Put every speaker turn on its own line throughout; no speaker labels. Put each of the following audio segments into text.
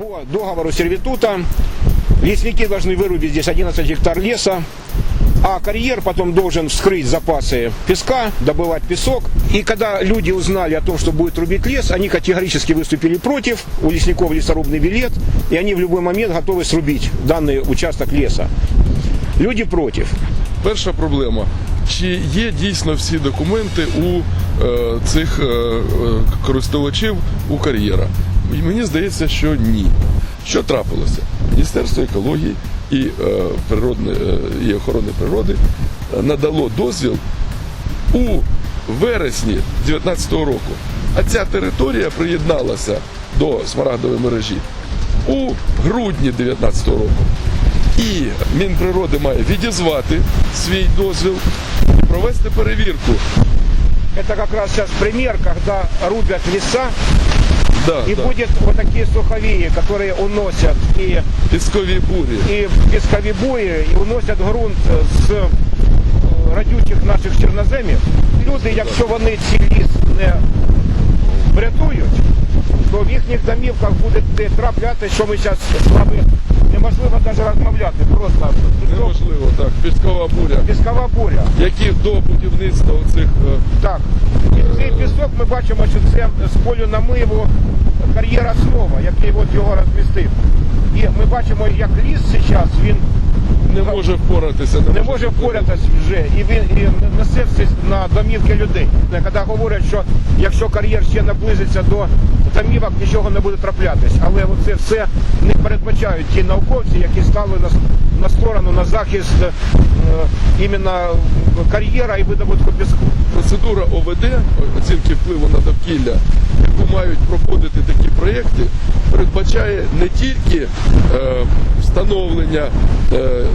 По договору сервитута лесники должны вырубить здесь 11 гектар леса, а карьер потом должен вскрыть запасы песка, добывать песок. И когда люди узнали о том, что будет рубить лес, они категорически выступили против. У лесников лесорубный билет, и они в любой момент готовы срубить данный участок леса. Люди против.
Перша проблема. Чи є дійсно всі документи у е, цих е, е, користувачів у кар'єра? Мені здається, що ні. Що трапилося? Міністерство екології і, е, природне, е, і охорони природи е, надало дозвіл у вересні 2019 року. А ця територія приєдналася до смарагдової мережі у грудні 2019 року. І Мінприроди має відізвати свій дозвіл і провести перевірку.
Это как раз сейчас пример, когда леса,
Да,
и
да.
будет вот такие суховеи, которые уносят и
Піскові бурі.
и пескові бої і уносять грунт з е, радючих наших чорноземів. Люди, якщо вони ці ліс не врятують, то в їхніх домівках буде те трапляти, що ми зараз з вами неможливо навіть розмовляти. Просто
Неможливо, так. Піскова буря.
піскова буря.
Які до будівництва цих
Так. І цей пісок ми бачимо, що це з полю намиву кар'єра слова, який от його розмістив. І ми бачимо, як ліс зараз він
не може впоратися.
не може впоратись вже і він і несе все на домівки людей. Коли говорять, що якщо кар'єр ще наблизиться до домівок, нічого не буде траплятись. Але це все не передбачають ті науковці, які стали на, на сторону на захист е, іменно кар'єра і видобутку піску.
Процедура ОВД, оцінки впливу на довкілля, яку мають проходити такі проєкти, передбачає не тільки е, встановлення е, е,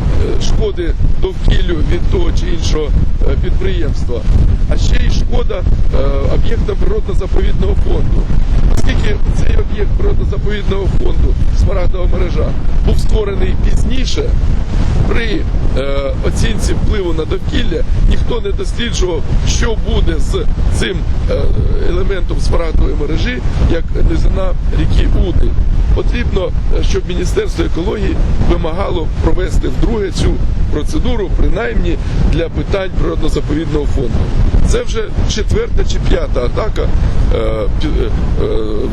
шкоди довкіллю від того чи іншого е, підприємства, а ще й шкода об'єкта природно-заповідного фонду. Оскільки цей об'єкт природно-заповідного фонду Смарагдова мережа був створений пізніше, при е, оцінці впливу на довкілля ніхто не досліджував, що буде з цим е, елементом смарагдової мережі, як низина ріки Уди. Потрібно, е, щоб Міністерство екології вимагало провести вдруге цю процедуру, принаймні для питань природно-заповідного фонду. Це вже четверта чи п'ята атака е, е,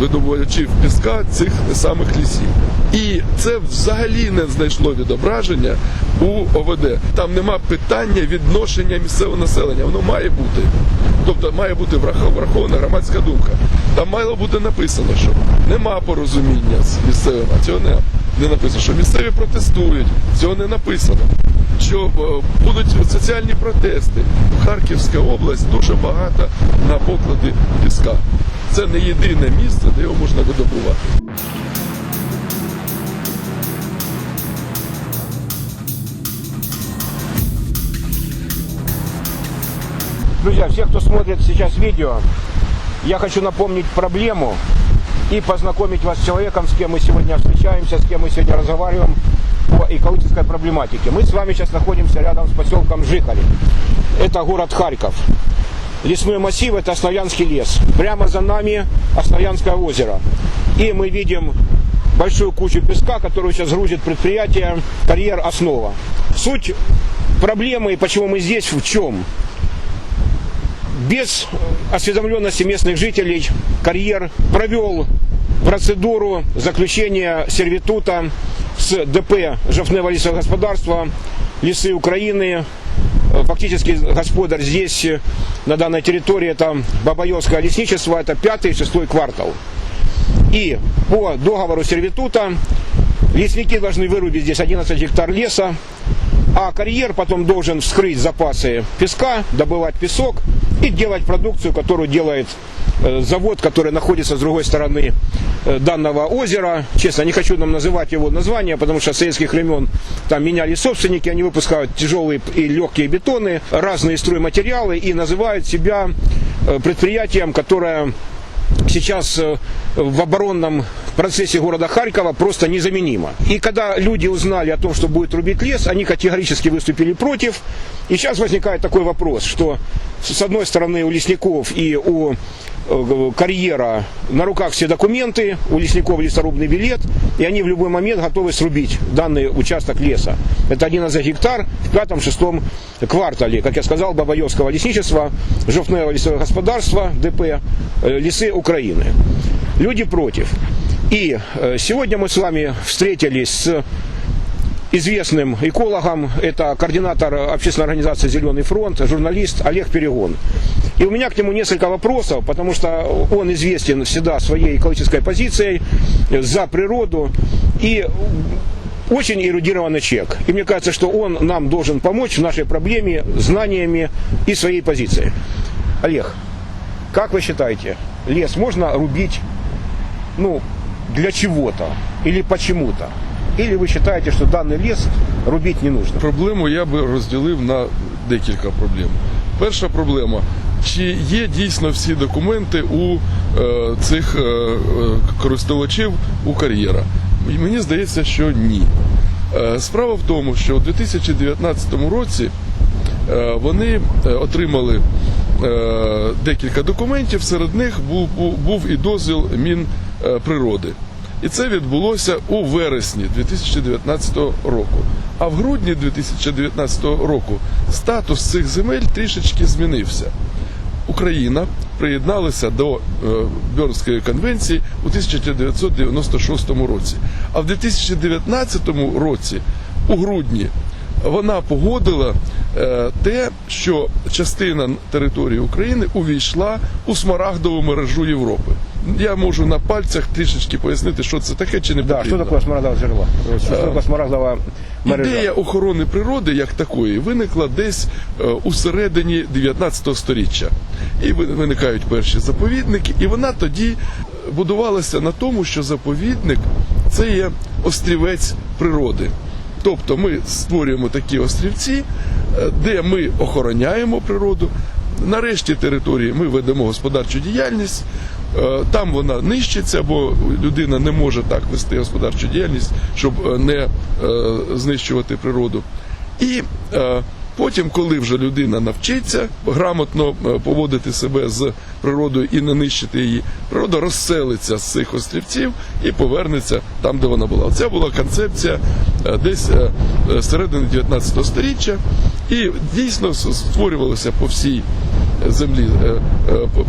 видобувачів піска цих самих лісів. І це взагалі не знайшло відображення у ОВД. Там нема питання відношення місцевого населення. Воно має бути. Тобто має бути врахована громадська думка. Там мало бути написано, що нема порозуміння з місцевим, а цього не, написано. Що місцеві протестують, цього не написано. Що е, будуть соціальні протести. Харківська область дуже багата на поклади піска. Це не єдине місце, де його можна видобувати.
Друзья, все, кто смотрит сейчас видео, я хочу напомнить проблему и познакомить вас с человеком, с кем мы сегодня встречаемся, с кем мы сегодня разговариваем по экологической проблематике. Мы с вами сейчас находимся рядом с поселком Жихари. Это город Харьков. Лесной массив – это Основьянский лес. Прямо за нами Основьянское озеро. И мы видим большую кучу песка, которую сейчас грузит предприятие «Карьер Основа». Суть проблемы и почему мы здесь в чем? без осведомленности местных жителей карьер провел процедуру заключения сервитута с ДП Жовтневого лесогосподарства Лесы Украины. Э, Фактически господарь здесь, э, на данной территории, это Бабаевское лесничество, это пятый и шестой квартал. И по договору сервитута лесники должны вырубить здесь 11 гектар леса, а карьер потом должен вскрыть запасы песка, добывать песок и делать продукцию, которую делает завод, который находится с другой стороны э, данного озера. Честно, не хочу нам называть его название, потому что с советских времен там меняли собственники, они выпускают тяжелые и легкие бетоны, разные стройматериалы и называют себя э, предприятием, которое сейчас э, в оборонном процессе города Харькова просто незаменима. И когда люди узнали о том, что будет рубить лес, они категорически выступили против. И сейчас возникает такой вопрос, что с одной стороны у лесников и у э, карьера на руках все документы, у лесников лесорубный билет, и они в любой момент готовы срубить данный участок леса. Это 11 гектар в пятом-шестом квартале, как я сказал, Бабаевского лесничества, Жовтного лесового господарства, ДП, э, лесы Украины. Люди против. И э, сегодня мы с вами встретились с известным экологом, это координатор общественной организации «Зеленый фронт», журналист Олег Перегон. И у меня к нему несколько вопросов, потому что он известен всегда своей экологической позицией за природу и очень эрудированный человек. И мне кажется, что он нам должен помочь в нашей проблеме знаниями и своей позицией. Олег, как вы считаете, лес можно рубить ну, для чего-то или почему-то? Или вы считаете, что данный лес рубить не нужно?
Проблему я би розділив на декілька проблем. Перша проблема. Чи є дійсно всі документи у е, цих е, е, користувачів у кар'єра? Мені здається, що ні. Е, справа в тому, що у 2019 році е, вони е, отримали декілька документів, серед них був, був, і дозвіл Мінприроди. І це відбулося у вересні 2019 року. А в грудні 2019 року статус цих земель трішечки змінився. Україна приєдналася до е, Бьорнської конвенції у 1996 році. А в 2019 році, у грудні, вона погодила е, те, що частина території України увійшла у смарагдову мережу Європи. Я можу на пальцях трішечки пояснити, що це таке чи не
Да,
потрібно.
что такое смарагдовое жерло? Что такое смарагдовая мережа?
Ідея охорони природи як такої виникла десь е, у середині 19 століття. І виникають перші заповідники, і вона тоді будувалася на тому, що заповідник це є острівець природи. Тобто ми створюємо такі острівці, е, де ми охороняємо природу. Нарешті території ми ведемо господарчу діяльність. Е, Там вона нищиться, бо людина не може так вести господарчу діяльність, щоб е, не знищувати природу. І потім, коли вже людина навчиться грамотно е, поводити себе з природою і не нищити її, природа розселиться з цих острівців і повернеться там, де вона була. Це була концепція е, десь е, середини 19 століття, і дійсно створювалося по всій землі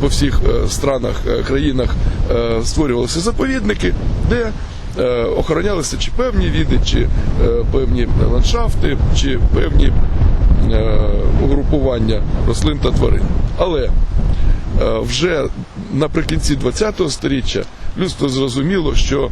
по- всіх странах, країнах створювалися заповідники, де охоронялися чи певні види, чи певні ландшафти, чи певні угрупування рослин та тварин. Але е, вже наприкінці ХХ століття людство зрозуміло, що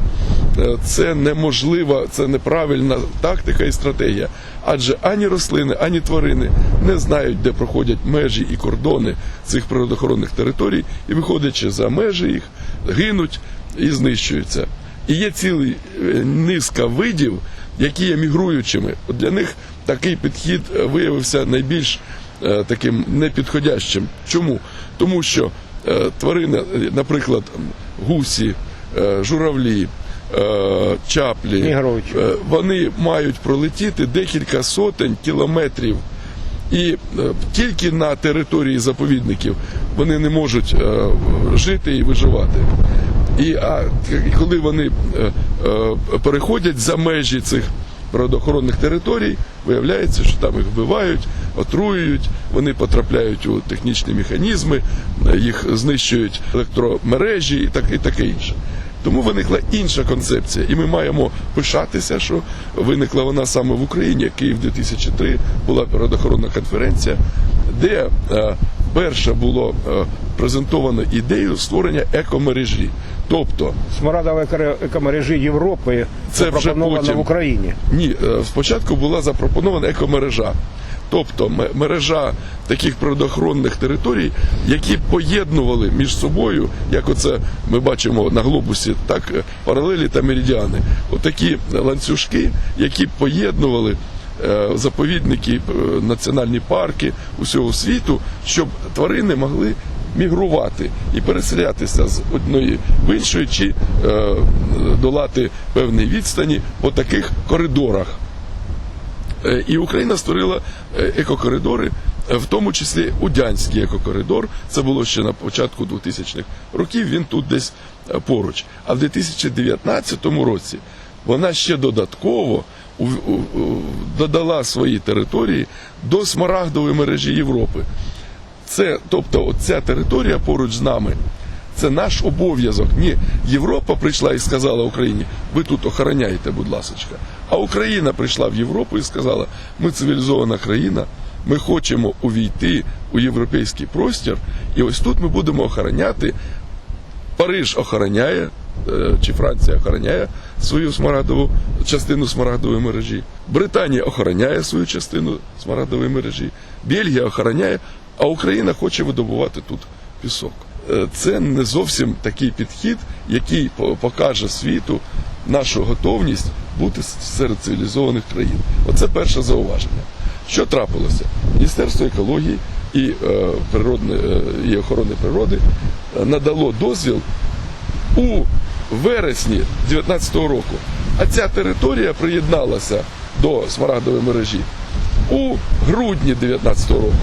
е, це неможлива, це неправильна тактика і стратегія. Адже ані рослини, ані тварини не знають, де проходять межі і кордони цих природоохоронних територій, і виходячи за межі їх, гинуть і знищуються. І є цілий е, низка видів, які є мігруючими. От для них такий підхід е, виявився найбільш е, таким непідходящим. Чому? Тому що е, тварини, наприклад, гусі, журавлі, чаплі, вони мають пролетіти декілька сотень кілометрів. І тільки на території заповідників вони не можуть жити і виживати. І а коли вони переходять за межі цих природоохоронних територій, виявляється, що там їх вбивають, отруюють, вони потрапляють у технічні механізми, е, їх знищують електромережі і так і таке інше. Тому виникла інша концепція, і ми маємо пишатися, що виникла вона саме в Україні. Київ 2003 була природоохоронна конференція, де е, перше було е, презентовано ідею створення екомережі. Тобто,
Смарагдовая эко- экомережи Европы
Це вже
запропонована
потім.
в Україні.
ні, е, спочатку була запропонована екомережа. Тобто ме- мережа таких природоохоронних територій, які поєднували між собою, як оце ми бачимо на глобусі, так е, паралелі та меридіани. Отакі ланцюжки, які поєднували е, заповідники, е, національні парки усього світу, щоб тварини могли мігрувати і переселятися з одної в іншої чи е, долати певні відстані по таких коридорах. Е, І Україна створила е, екокоридори, е, в тому числі Удянський екокоридор. Це було ще на початку 2000-х років. Він тут десь е, поруч. А в 2019 році вона ще додатково додала свої території до смарагдової мережі Європи. Це, тобто, ця територія поруч з нами. Це наш обов'язок. Ні, Європа прийшла і сказала Україні, ви тут охороняєте, будь ласочка. А Україна прийшла в Європу і сказала, ми цивілізована країна, ми хочемо увійти у європейський простір, і ось тут ми будемо охороняти. Париж охороняє, чи Франція охороняє свою смарагдову частину смарагдової мережі. Британія охороняє свою частину смарагдової мережі. Бельгія охороняє, а Україна хоче видобувати тут пісок. Е, Це не зовсім такий підхід, який покаже світу нашу готовність бути серед цивілізованих країн. Оце перше зауваження. Що трапилося? Міністерство екології і, е, природне, е, і охорони природи е, надало дозвіл у вересні 2019 року. А ця територія приєдналася до смарагдової мережі у грудні 2019 року.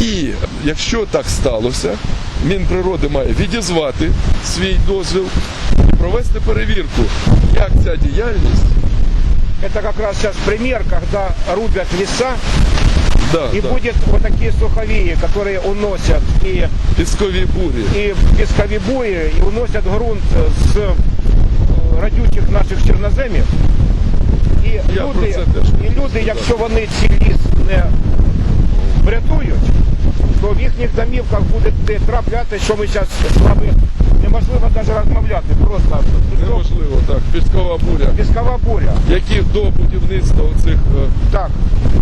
І якщо так сталося, Мінприроди має відізвати свій дозвіл і провести перевірку, як ця діяльність
Это как раз сейчас пример, когда рубят
да,
и
да,
будет вот такие суховеи, которые уносят и,
піскові бури.
и песковибои, и уносят грунт с э, родючих наших чорноземів. І
Я про
люди,
це теж
і люди, якщо вони ці ліс не врятують, то в їхніх домівках буде трапляти, що ми зараз з вами неможливо навіть розмовляти. Просто
Неможливо, так, піскова буря.
піскова буря.
Які до будівництва оцих е,
Так.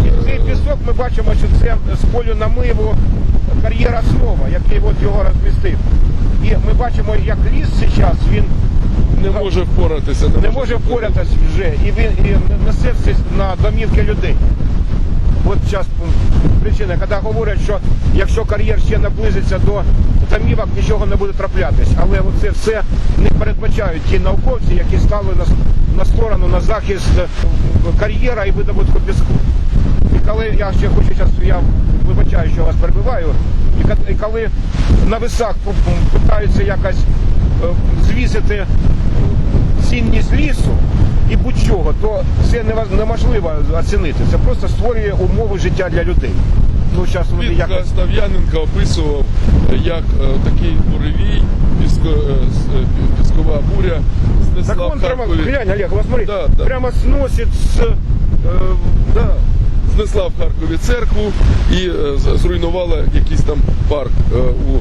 І цей пісок ми бачимо, що це з полю намиву кар'єра Снова, який от його розмістив. І ми бачимо, як ліс зараз він
не може впоратися.
не може впоратись вже, і він і несе на домівки людей. От зараз причина, коли говорять, що якщо кар'єр ще наблизиться до домівок, нічого не буде траплятись. Але це все не передбачають ті науковці, які стали на, на сторону на захист е, кар'єра і видобутку піску. І коли я ще хочу зараз, я вибачаю, що вас перебиваю, і коли на висах питаються якось е, звісити цінність лісу і будь-чого, то це неможливо оцінити. Це просто створює умови життя для людей. Ну, зараз вони
Він. Став'яненко описував, е, як е, такий буревій, піско, е, е, піскова буря знесла
Так
в
прямо, глянь, Олег, вот смотри,
Да, да.
прямо сносит с... э,
Да, знесла в Харкові церкву і е, зруйнувала якийсь там парк е, у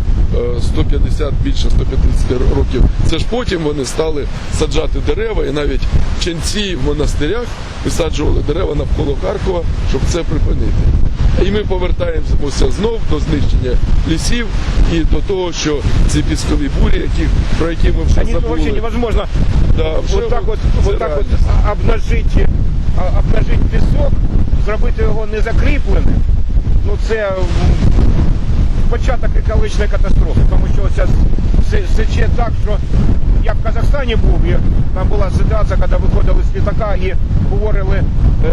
е, 150, більше 150 років. Це ж потім вони стали саджати дерева, і навіть ченці в монастирях висаджували дерева навколо Харкова, щоб це припинити. І ми повертаємося знов до знищення лісів і до того, що ці піскові бурі, які, про які ми вже забули.
невозможно
Да, вже
так вот,
це
так обнажить, а- обнажить пісок, зробити його незакріпленим. Ну це початок екологічної катастрофи, тому що зараз сече так, що я в Казахстані був, і там була ситуація, коли виходили з літака і говорили е,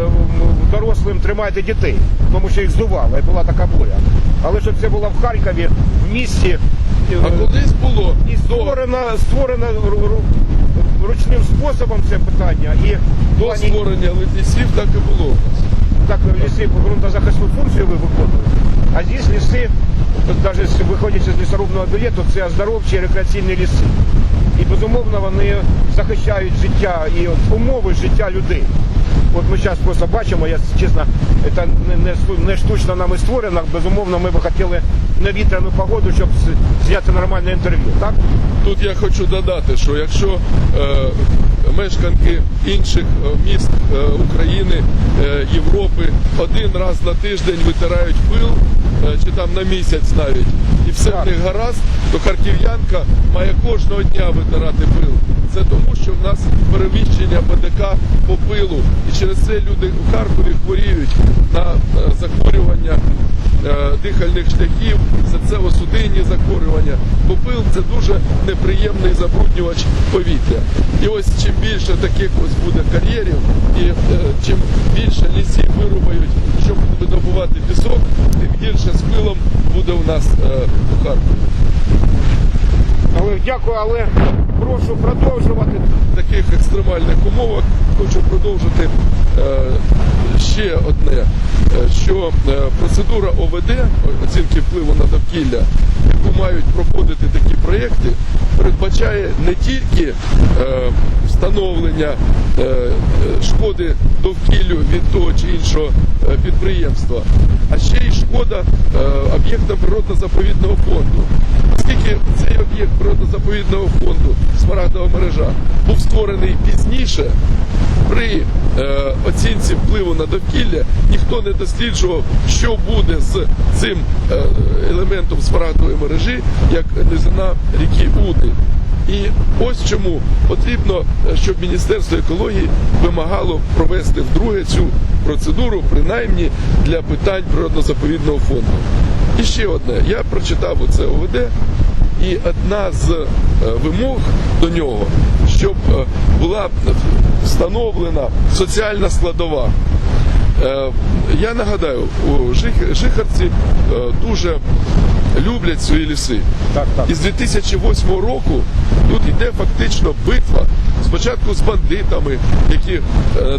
дорослим тримайте дітей, тому що їх здувало, і була така буря. Але щоб це було в Харкові, в місті. е,
А колись було
і створено, створено ру- ру- ручним способом це питання. І
До
плані
створення лісів так і було
так ліси по ґрунтозахисну функцію ви виконують. А здесь ліси, навіть виходячи з лісорубного білету, це оздоровчі рекреаційні ліси. І безумовно вони захищають життя і умови життя людей. От ми зараз просто бачимо, я чесно, це не, не, не штучно нами створено. Безумовно, ми би хотіли на вітряну погоду, щоб зняти нормальне інтерв'ю. Так?
Тут я хочу додати, що якщо е, мешканки інших е, міст е, України, е, Європи один раз на тиждень витирають пил, е, чи там на місяць навіть, і все в них гаразд, то харків'янка має кожного дня витирати пил. Це тому, що в нас перевіщення БДК по пилу. і через це люди у Харкові хворіють на е, захворювання е, дихальних шляхів, серцево-судинні захворювання. Бо пил це дуже неприємний забруднювач повітря. І ось чим більше таких ось буде кар'єрів, і е, чим більше лісів вирубають, щоб видобувати пісок, тим гірше з пилом буде у нас у Харкові.
Але дякую, але прошу продовжувати.
В таких екстремальних умовах хочу продовжити е, ще одне, е, що е, процедура ОВД, оцінки впливу на довкілля, яку мають проходити такі проєкти, передбачає не тільки встановлення шкоди довкіллю від того чи іншого е, підприємства, а ще й шкода е, об'єктам природно-заповідного фонду. Оскільки цей об'єкт природно-заповідного фонду Смарагдова мережа був створений пізніше, при е, оцінці впливу на довкілля ніхто не досліджував, що буде з цим елементом смарагдової мережі, як низина ріки Уди. І ось чому потрібно, е, щоб Міністерство екології вимагало провести вдруге цю процедуру, принаймні для питань природно-заповідного фонду. І ще одне, я прочитав оце ОВД, і одна з е, вимог до нього, щоб е, була встановлена соціальна складова. Я нагадаю, у Жих- Жихарці дуже люблять свої ліси.
Так, так.
І з 2008 року тут йде фактично битва. Спочатку з бандитами, які е,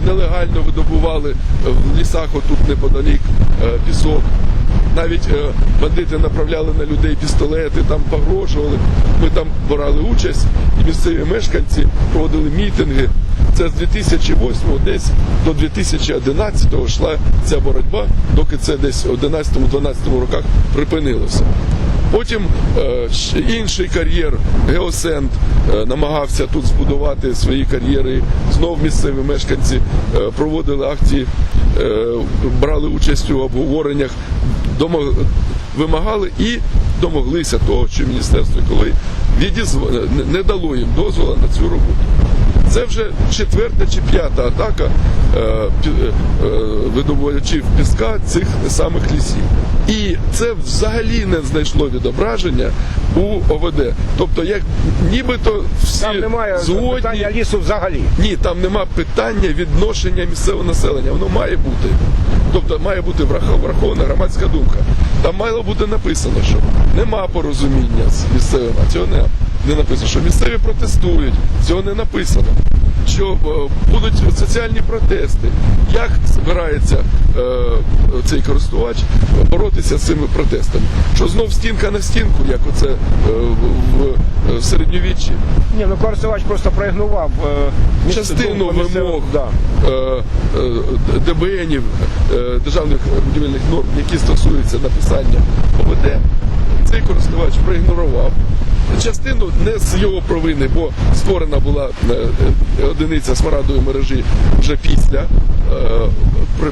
нелегально видобували в лісах отут неподалік е, пісок. Навіть е, бандити направляли на людей пістолети, там погрожували. Ми там брали участь, і місцеві мешканці проводили мітинги. Це з 2008 десь до 2011 йшла ця боротьба, доки це десь у 11-12 роках припинилося. Потім е, інший кар'єр Геосенд е, намагався тут збудувати свої кар'єри. Знов місцеві мешканці е, проводили акції, брали участь у обговореннях, вимагали і домоглися того, що міністерство екології відізв... не дало їм дозволу на цю роботу. Це вже четверта чи п'ята атака е, е, видобувачів піска цих самих лісів. І це взагалі не знайшло відображення у ОВД. Тобто, як нібито всі
Там немає
згодні,
питання лісу взагалі.
ні, там нема питання відношення місцевого населення. Воно має бути. Тобто має бути врахована громадська думка. Там мало бути написано, що нема порозуміння з місцевим, а цього не, не написано. Що місцеві протестують, цього не написано. Що е, будуть соціальні протести. Як збирається е, цей користувач боротися з цими протестами? Що знов стінка на стінку, як оце е, в, в, середньовіччі?
Ні, ну користувач просто проігнорував е,
частину вимог
Да.
е, е, ДБНів, е, державних будівельних норм, які стосуються написання ОВД, цей користувач проігнорував. Частину не з його провини, бо створена була е, е, одиниця смарадової мережі вже після е,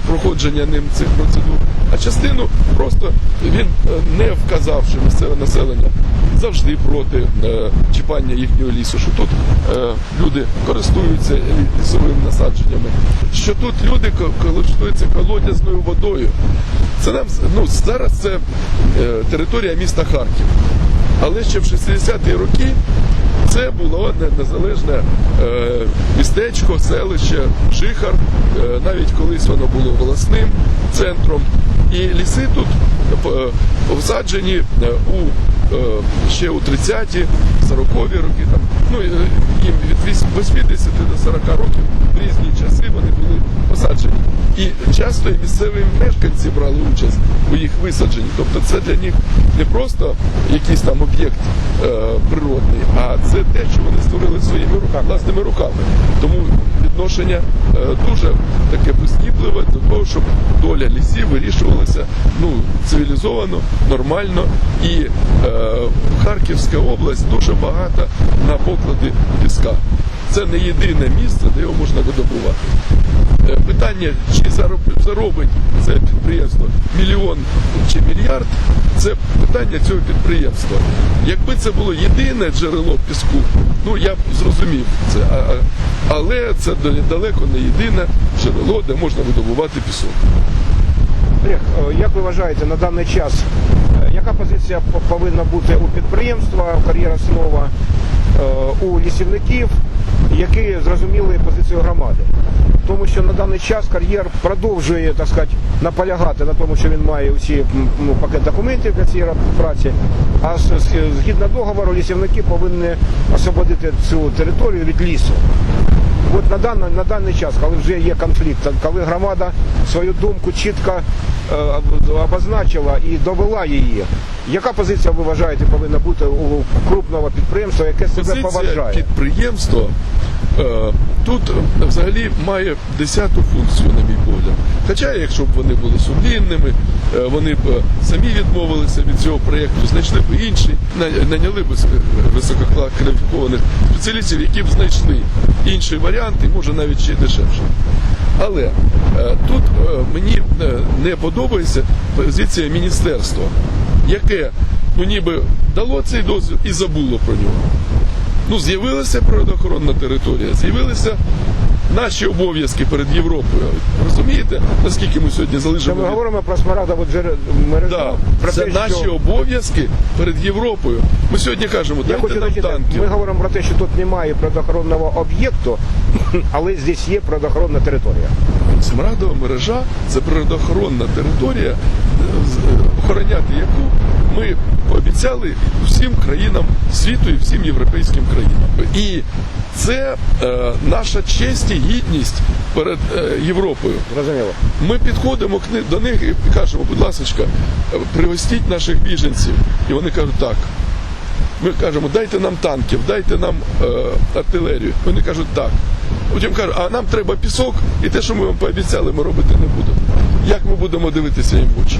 проходження ним цих процедур, а частину просто він не вказав, що місцеве населення завжди проти е, чіпання їхнього лісу, що тут е, люди користуються лісовими насадженнями, що тут люди користуються колодязною водою. Це нам ну, зараз це е, територія міста Харків. Але ще в 60-ті роки це було не- незалежне е, містечко, селище, Жихар. Е, навіть колись воно було волосним центром. І ліси тут е, посаджені е, у ще у 30-ті, 40-ві роки, там, ну, їм від 80 до 40 років в різні часи вони були посаджені. І часто і місцеві мешканці брали участь у їх висадженні. Тобто це для них не просто якийсь там об'єкт е, природний, а це те, що вони створили своїми руками, власними руками. Тому відношення е, дуже таке прискіпливе до того, щоб доля лісів вирішувалася ну, цивілізовано, нормально. І е, Харківська область дуже багата на поклади піска. це не єдине місце, де його можна видобувати. Е, Питання, чи заробить це підприємство мільйон чи мільярд, це питання цього підприємства. Якби це було єдине джерело піску, ну я б зрозумів це. Але це далеко не єдине джерело, де можна видобувати пісок.
Е, як ви вважаєте на даний час, е, яка позиція повинна бути у підприємства кар'єра Снова, е, у лісівників, які зрозуміли позицію громади? Тому що на даний час кар'єр продовжує так сказати, наполягати на тому, що він має усі м, пакет документів для цієї праці. А згідно договору, лісівники повинні освободити цю територію від лісу. От на даний, на даний час, коли вже є конфлікт, коли громада свою думку чітко е, обозначила і довела її, яка позиція ви вважаєте повинна бути у крупного підприємства, яке себе
Позиція
поважає?
підприємства е, тут е, взагалі має десяту функцію, на мій погляд. Хоча, якщо б вони були сумлінними, е, вони б е, самі відмовилися від цього проєкту, знайшли б інший, на- наняли б висококваліфікованих спеціалістів, які б знайшли інший варіант і може навіть ще й дешевше. Але тут мені не подобається позиція міністерства, яке ну ніби дало цей дозвіл і забуло про нього. Ну, з'явилася природоохоронна територія, з'явилися наші обов'язки перед Європою. Розумієте, наскільки ми сьогодні
Що
залежимо?
ми говоримо про смарагдову мережу,
Да,
про
це
те,
наші
що...
обов'язки перед Європою. Ми сьогодні кажемо,
Я
дайте
хочу
нам
сказати,
танки.
ми говоримо про те, що тут немає природоохоронного об'єкту, але здесь є природоохоронна територія.
Смарагдова мережа це природоохоронна територія, е, охороняти яку ми пообіцяли всім країнам світу і всім європейським країнам. І це е, наша честь і гідність перед е, Європою.
Зрозуміло.
Ми підходимо к до них і кажемо, будь ласка, пригостіть наших біженців. І вони кажуть, так. Ми кажемо, дайте нам танків, дайте нам е, артилерію. Вони кажуть, так. Потім кажуть, а нам треба пісок, і те, що ми вам пообіцяли, ми робити не будемо. Як ми будемо дивитися їм в очі?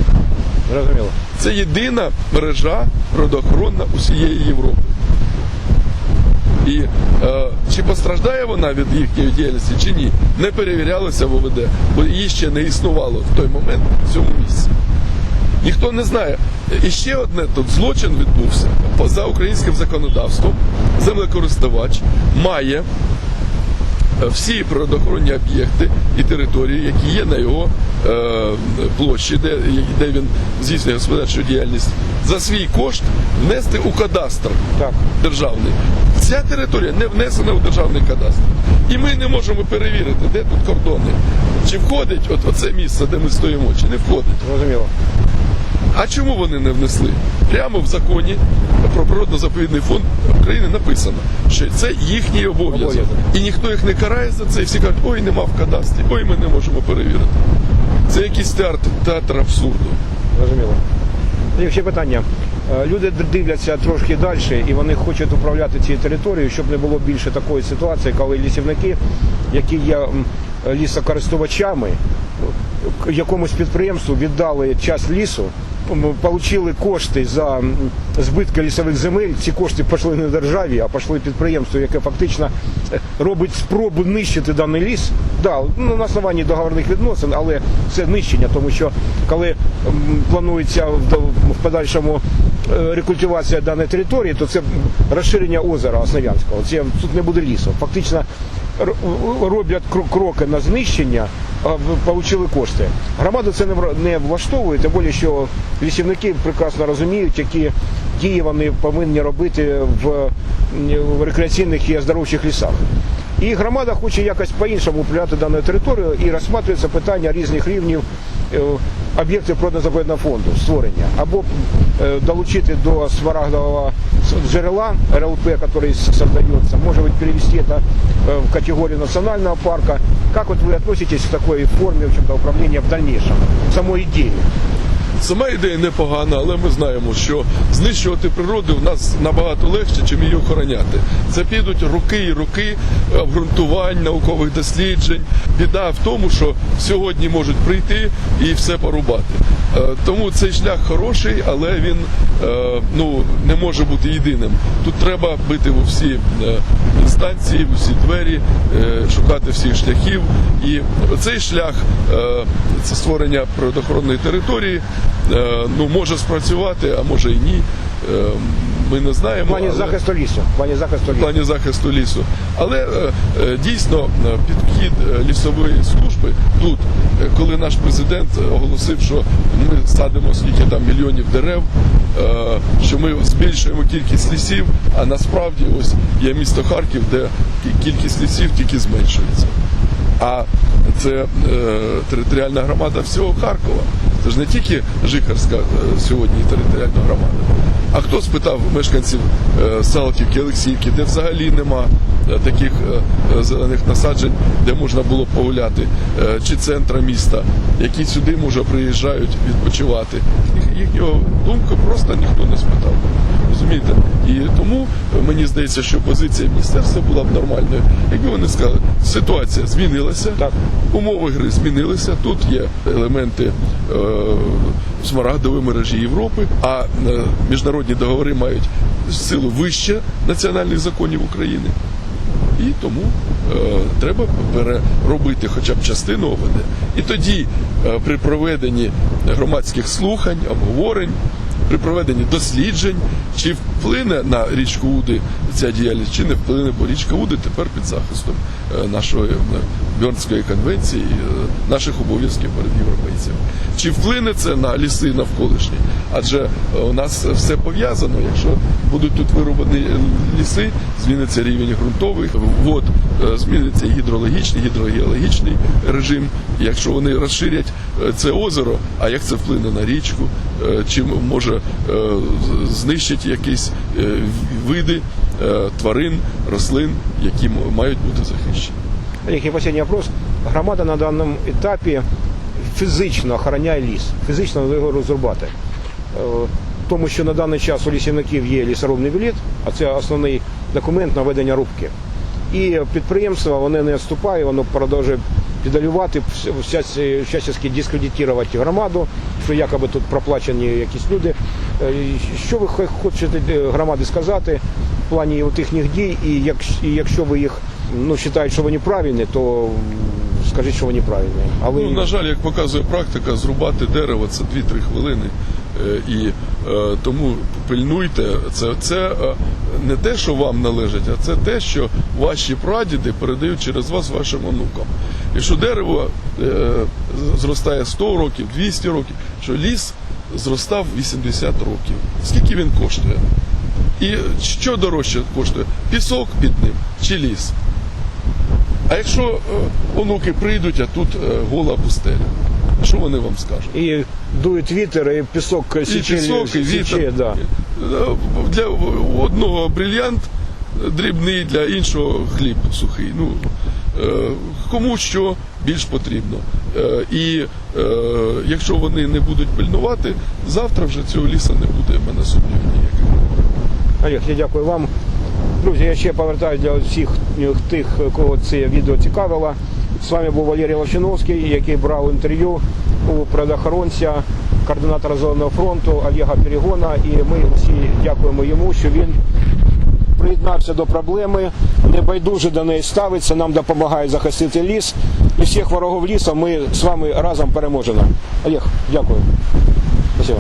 Зрозуміло.
Це єдина мережа природоохоронна усієї Європи. І е, чи постраждає вона від їхньої діяльності, чи ні, не перевірялося в ОВД, бо її ще не існувало в той момент в цьому місці. Ніхто не знає. І ще одне тут злочин відбувся. Поза українським законодавством землекористувач має всі природоохоронні об'єкти і території, які є на його е, площі, де, де він здійснює господарчу діяльність, за свій кошт внести у кадастр
Так.
державний. Ця територія не внесена у державний кадастр. І ми не можемо перевірити, де тут кордони. Чи входить от, оце місце, де ми стоїмо, чи не входить.
Зрозуміло.
А чому вони не внесли? Прямо в законі про природно-заповідний фонд України написано, що це їхній обов'язок. І ніхто їх не карає за це, і всі кажуть, ой, нема в кадастрі, ой, ми не можемо перевірити. Це якийсь театр, театр абсурду.
Зрозуміло. І ще питання. Е, Люди дивляться трошки далі і вони хочуть управляти цією територією, щоб не було більше такої ситуації, коли лісівники, які є лісокористувачами, к- якомусь підприємству віддали час лісу, отримали кошти за збитки лісових земель. Ці кошти пішли не державі, а пішли підприємству, яке фактично е, робить спробу нищити даний ліс. Да, ну, на основанні договорних відносин, але це нищення, тому що коли планується в, подальшому е, рекультивація даної території, то це розширення озера Основ'янського. Це тут не буде лісу. Фактично роблять кро- кроки на знищення, отримали кошти. Громаду це не влаштовує, тим більше, що лісівники прекрасно розуміють, які дії вони повинні робити в, рекреаційних і оздоровчих лісах. І громада хоче якось по-іншому управляти дану територію і розглядаються питання різних рівнів е, об'єктів природно-заповідного фонду створення або е, долучити до сварагдового джерела РЛП, який создается, может быть перевести это э, в категорию национального парка. Как вот вы относитесь к такой форме в общем-то, управления в дальнейшем, самой идеи?
Сама ідея непогана, але ми знаємо, що знищувати природу в нас набагато легше, чим її охороняти. Це підуть роки і роки обґрунтувань, наукових досліджень. Біда в тому, що сьогодні можуть прийти і все порубати. Е, Тому цей шлях хороший, але він е, ну, не може бути єдиним. Тут треба бити в усі е, інстанції, в усі двері, шукати всіх шляхів. І цей шлях це створення природоохоронної території ну, може спрацювати, а може і ні. Ми не знаємо.
В плані
але-
захисту лісу. В плані захисту
в плані захисту лісу. Але е, е, дійсно е, підхід лісової служби тут, коли наш президент оголосив, що ми садимо скільки там мільйонів дерев, що ми збільшуємо кількість лісів, а насправді ось є місто Харків, де кількість лісів тільки зменшується. А це е, територіальна громада всього Харкова. Це ж не тільки Жихарська е, сьогодні територіальна громада. А хто спитав мешканців Салківки, Салтівки, Олексіївки, де взагалі нема е, таких е, е, зелених насаджень, де можна було погуляти, е, чи центра міста, які сюди може приїжджають відпочивати. Їхнього думку просто ніхто не спитав. Розумієте? І тому е, мені здається, що позиція міністерства була б нормальною. Якби вони сказали, ситуація змінилася,
Так.
умови гри змінилися. Тут є елементи е, смарагдової мережі Європи, а е, міжнародні договори мають силу вище національних законів України. І тому е, треба переробити хоча б частину ОВД. І тоді е, при проведенні громадських слухань, обговорень, при проведенні досліджень, чи вплине на річку Уди ця діяльність, чи не вплине, бо річка Уди тепер під захистом е, нашої Бьорнської конвенції, е, наших обов'язків перед європейцями. Чи вплине це на ліси навколишні? Адже е, у нас все пов'язано. Якщо будуть тут вирубані е, ліси, зміниться рівень ґрунтових вод, зміниться гідрологічний, гідрогеологічний режим. Якщо вони розширять це озеро, а як це вплине на річку? Е, Чи може з- знищить якісь види тварин, рослин, які мають бути захищені?
Олег, и последний вопрос. Громада на даному етапі фізично охороняє ліс, фізично його розрубати. Е, Тому що на даний час у лісівників є лісорубний білет, а це основний документ на ведення рубки. І підприємство вони не відступає, воно продовжує педалювати, всяці- всячески дискредитувати громаду, що якоби тут проплачені якісь люди. Е, Що ви хочете е, громаді сказати в плані їхніх дій, і якщо ви їх ну, вважаєте, що вони правильні, то скажіть, що вони правильні. А ви
Ну, на жаль, як показує практика, зрубати дерево це 2-3 хвилини. Е, І е, тому пильнуйте, це, це е, не те, що вам належить, а це те, що ваші прадіди передають через вас вашим онукам. Якщо дерево е, зростає 100 років, 200 років, що ліс зростав 80 років. Скільки він коштує? І що дорожче коштує? Пісок під ним чи ліс? А якщо е, онуки прийдуть, а тут е, гола пустеля, що вони вам скажуть?
і дують вітер, і пісок
І пісок, і
січе,
вітер.
да.
Е, Для одного брильянт дрібний, для іншого хліб сухий. Ну, кому що більш потрібно. І якщо вони не будуть пильнувати, завтра вже цього ліса не буде, мене сумнівів ніяких.
Олег, я дякую вам. Друзі, я ще повертаюся для всіх тих, кого це відео цікавило. З вами був Валерій Лощиновський, який брав інтерв'ю у предохоронця, координатора Зеленого фронту Олега Перегона. І ми всі дякуємо йому, що він приєднався до проблеми, небайдуже до неї ставиться, нам допомагає захистити ліс. І всіх ворогів лісу ми з вами разом переможемо. Олег, дякую. Спасибо.